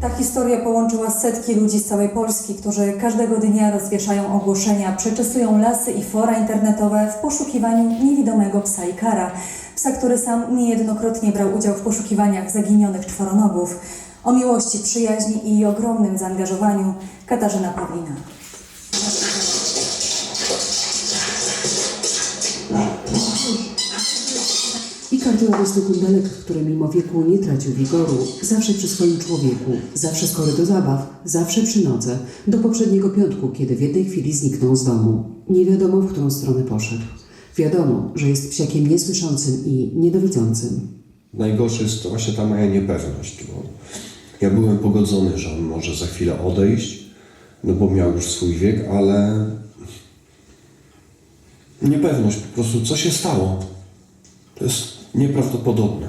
Ta historia połączyła setki ludzi z całej Polski, którzy każdego dnia rozwieszają ogłoszenia, przeczesują lasy i fora internetowe w poszukiwaniu niewidomego psa Ikara. Psa, który sam niejednokrotnie brał udział w poszukiwaniach zaginionych czworonogów. O miłości, przyjaźni i ogromnym zaangażowaniu Katarzyna Pawlina. Radosny kundelek, który mimo wieku nie tracił wigoru. Zawsze przy swoim człowieku, zawsze skory do zabaw, zawsze przy nodze. Do poprzedniego piątku, kiedy w jednej chwili zniknął z domu. Nie wiadomo, w którą stronę poszedł. Wiadomo, że jest psiakiem niesłyszącym i niedowidzącym. Najgorsze jest to właśnie ta moja niepewność, bo ja byłem pogodzony, że on może za chwilę odejść, no bo miał już swój wiek, ale niepewność po prostu, co się stało? To jest nieprawdopodobne.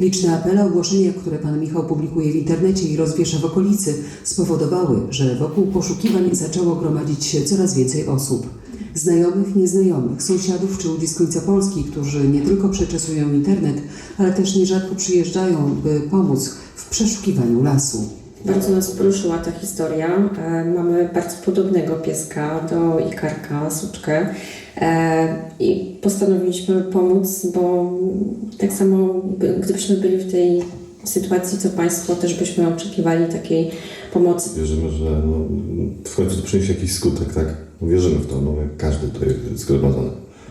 Liczne apele, ogłoszenia, które pan Michał publikuje w internecie i rozwiesza w okolicy, spowodowały, że wokół poszukiwań zaczęło gromadzić się coraz więcej osób. Znajomych, nieznajomych, sąsiadów czy ludzi z końca Polski, którzy nie tylko przeczesują internet, ale też nierzadko przyjeżdżają, by pomóc w przeszukiwaniu lasu. Bardzo nas poruszyła ta historia. E, Mamy bardzo podobnego pieska do Ikarka, suczkę. E, I postanowiliśmy pomóc, bo tak samo by- gdybyśmy byli w tej sytuacji, co Państwo, też byśmy oczekiwali takiej pomocy. Wierzymy, że no, w końcu to przyniesie jakiś skutek, tak? Wierzymy w to, no, każdy tutaj zgromadzony.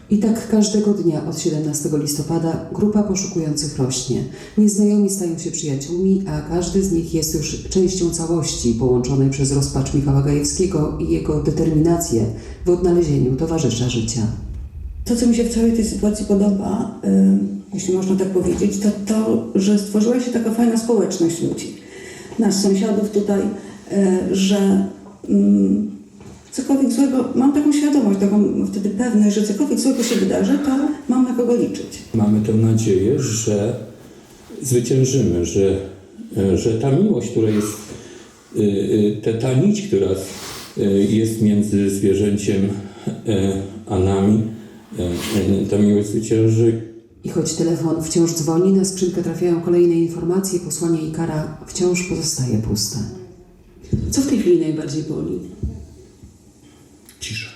I tak każdego dnia od 17 listopada grupa poszukujących rośnie. Nieznajomi stają się przyjaciółmi, a każdy z nich jest już częścią całości połączonej przez rozpacz Michała Gajewskiego i jego determinację w odnalezieniu towarzysza życia. To, co mi się w całej tej sytuacji podoba, y, jeśli można tak powiedzieć, to to, że stworzyła się taka fajna społeczność ludzi. Nas sąsiadów tutaj, y, że mm, cokolwiek złego, mam taką świadomość, taką wtedy pewność, że cokolwiek złego się wydarzy, to mam na kogo liczyć. Mamy tę nadzieję, że zwyciężymy, że, że ta miłość, która jest, y, y, ta, ta nić, która y, jest między zwierzęciem a nami, ta miłość zwycięży I choć telefon wciąż dzwoni, na skrzynkę trafiają kolejne informacje, posłanie Ikara wciąż pozostaje puste. Co w tej chwili najbardziej boli? Je.